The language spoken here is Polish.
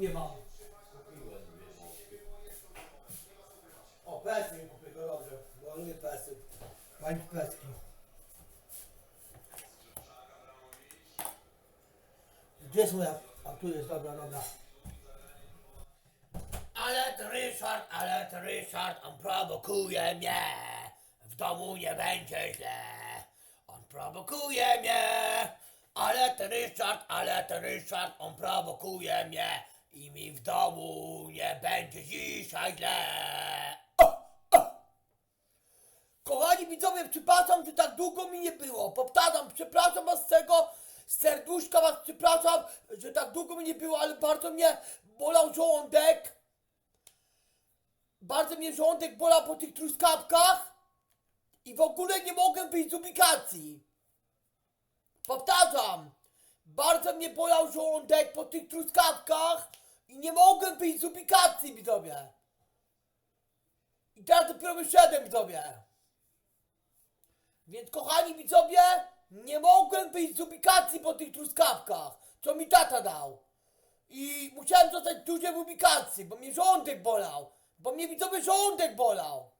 nie mam. O, pesy mi kupię, to dobrze. Bo lubię pesy. Pani peski. Gdzie jest moja... A tu jest, dobra, dobra. Ale ten Ryszard, ale ten Ryszard, on prowokuje mnie. W domu nie będzie źle. On prowokuje mnie. Ale ten Ryszard, ale ten Ryszard, on prowokuje mnie. I mi w domu nie będzie dzisiaj źle. Kochani widzowie, przepraszam, że tak długo mi nie było. Powtarzam, przepraszam was z tego, z serduszka was przepraszam, że tak długo mi nie było, ale bardzo mnie bolał żołądek. Bardzo mnie żołądek bolał po tych truskawkach i w ogóle nie mogłem wyjść z ubikacji. Powtarzam, bardzo mnie bolał żołądek po tych truskawkach i nie mogłem wyjść z ubikacji, widzowie. I teraz dopiero wyszedłem, widzowie. Więc kochani widzowie, nie mogłem wyjść z ubikacji po tych truskawkach, co mi tata dał. I musiałem zostać dużo w ubikacji, bo mnie żołądek bolał. Bo mnie widzowie żołądek bolał.